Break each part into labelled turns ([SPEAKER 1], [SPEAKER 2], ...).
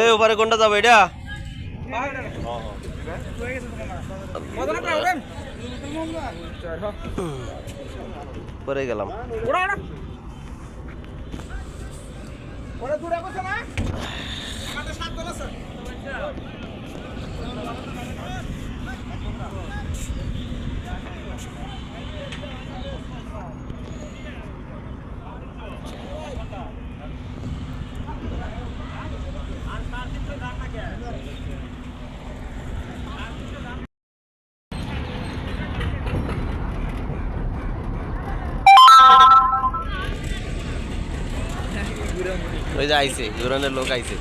[SPEAKER 1] এই ওপারে কোনটা যাবে এটা? পরে গেলাম। ওই যে আইছে ইউরানের লোক আইছে।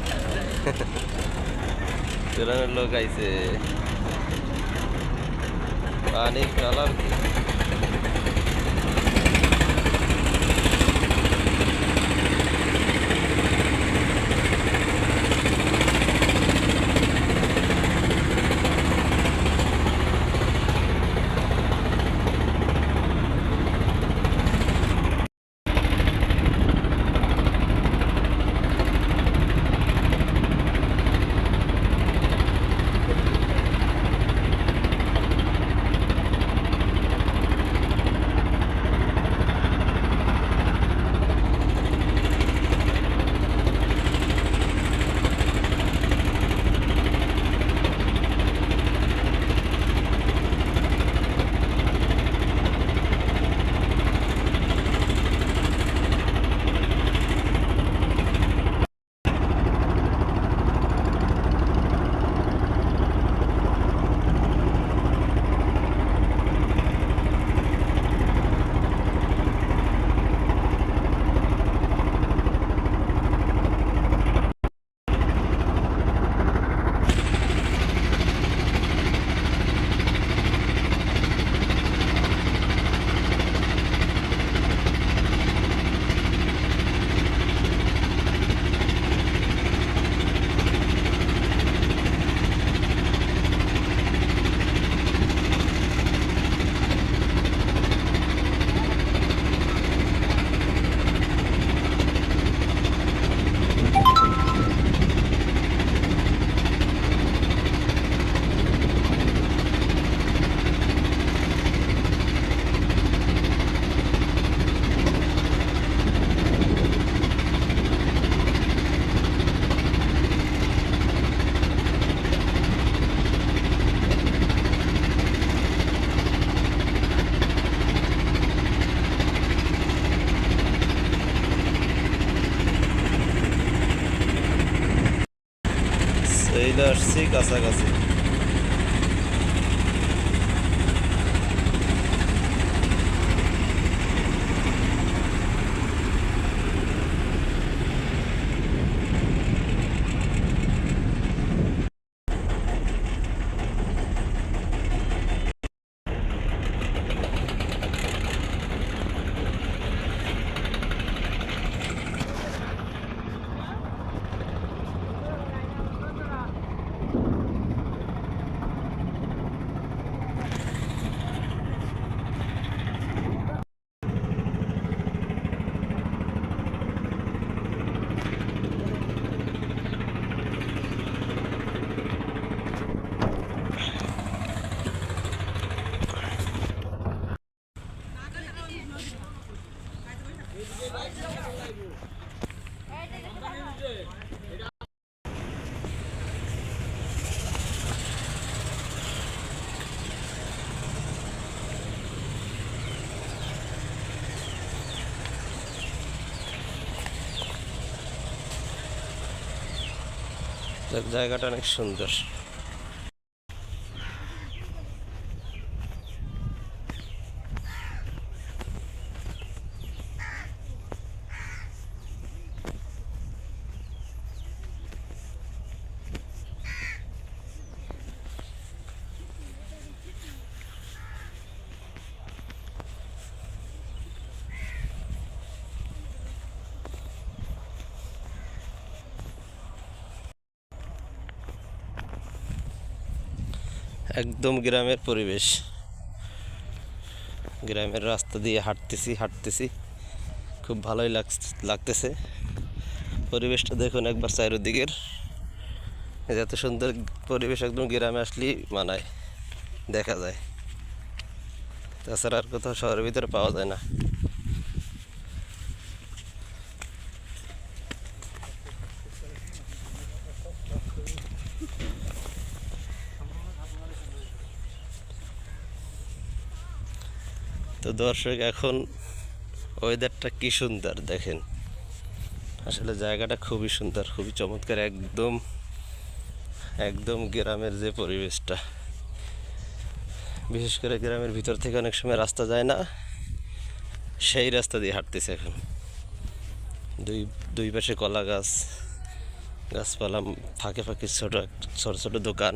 [SPEAKER 1] ইউরানের লোক আইছে। পানির কালার কি? চলে আসছি কাছাকাছি জায়গাটা অনেক সুন্দর। একদম গ্রামের পরিবেশ। গ্রামের রাস্তা দিয়ে হাঁটতেছি হাঁটতেছি। খুব ভালোই লাগ লাগতেছে। পরিবেশটা দেখুন একবার চারিদিকের। এত সুন্দর পরিবেশ একদম গ্রামে আসলেই মানায়, দেখা যায়। তাছাড়া আর কোথাও শহরের ভিতরে পাওয়া যায় না। তো দর্শক, এখন ওয়েদারটা কি সুন্দর দেখেন। আসলে জায়গাটা খুবই সুন্দর, খুবই চমৎকার, একদম একদম গ্রামের যে পরিবেশটা। বিশেষ করে গ্রামের ভিতর থেকে অনেক সময় রাস্তা যায় না, সেই রাস্তা দিয়ে হাঁটতেছে এখন। দুই দুই পাশে কলা গাছ, গাছপালা, ফাঁকে ফাঁকে ছোটো ছোটো, ছোট দোকান।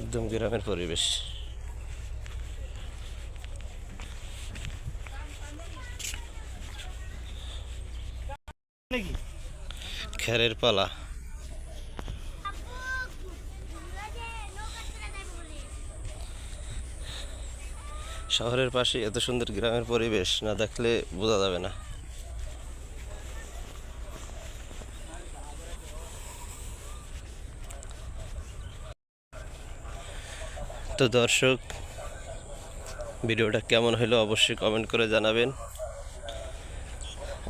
[SPEAKER 1] একদম গ্রামের পরিবেশ। খেরের পালা। শহরের পাশে এত সুন্দর গ্রামের পরিবেশ না দেখলে বোঝা যাবে না। তো দর্শক, ভিডিওটা কেমন হলো অবশ্যই কমেন্ট করে জানাবেন।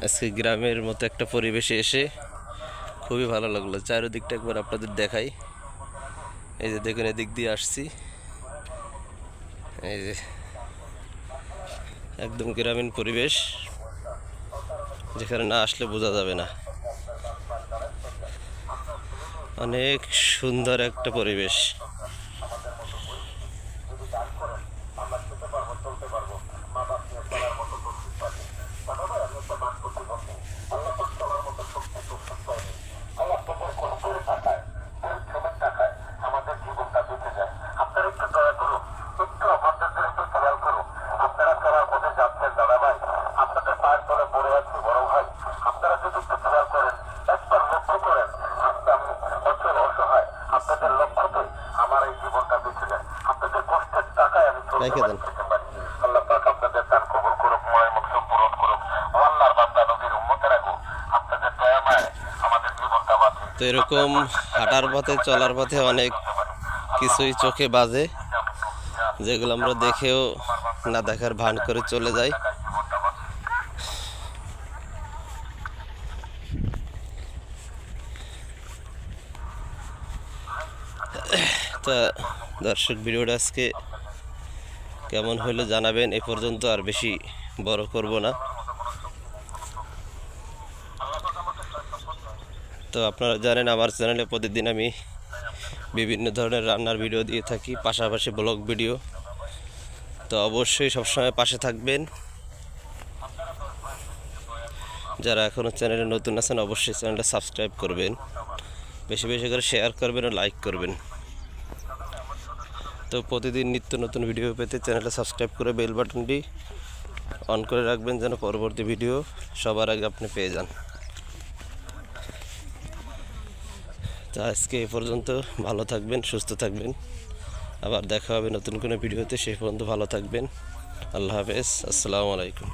[SPEAKER 1] আজকে গ্রামের মতো একটা পরিবেশে এসে খুবই ভালো লাগল। চারিদিকটা একবার আপনাদের দেখাই। এই যে দেখুন, এদিক দিয়ে আসছি। এই যে একদম গ্রামীণ পরিবেশ, যেখানে না আসলে বোঝা যাবে না। অনেক সুন্দর একটা পরিবেশ রেখে দেন
[SPEAKER 2] আল্লাহ পাক আপনাদের দান কবুল করুক ময় মকসুদ পূরণ করুক ও আল্লাহর বান্দা নবীর উম্মতের আগু আপনাদের দয়া মায় আমাদের জীবনটা বাঁচে
[SPEAKER 1] তো এরকম হাঁটার পথে চলার পথে অনেক কিছুই চোখে বাজে যেগুলো আমরা দেখেও না দেখার ভান করে চলে যাই। তা দর্শক ভিডিওটা আজকে কেমন হইল জানাবেন, এ পর্যন্ত আর বেশি বড় করব না। তো আপনারা জানেন, আমার চ্যানেলে প্রতিদিন আমি বিভিন্ন ধরনের রান্নার ভিডিও দিয়ে থাকি, পাশাপাশি ব্লগ ভিডিও। তো অবশ্যই সবসময় পাশে থাকবেন। যারা এখনও চ্যানেলে নতুন আছেন, অবশ্যই চ্যানেলটা সাবস্ক্রাইব করবেন। বেশি বেশি করে শেয়ার করবেন ও লাইক করবেন। তো প্রতিদিন নিত্য নতুন ভিডিও পেতে চ্যানেলটা সাবস্ক্রাইব করে বেল বাটনটি অন করে রাখবেন যেন পরবর্তী ভিডিও সবার আগে আপনি পেয়ে যান। তো আজকে এ পর্যন্ত ভালো থাকবেন, সুস্থ থাকবেন। আবার দেখা হবে নতুন কোনো ভিডিওতে সেই পর্যন্ত ভালো থাকবেন। আল্লাহ হাফেজ, আসসালামু আলাইকুম।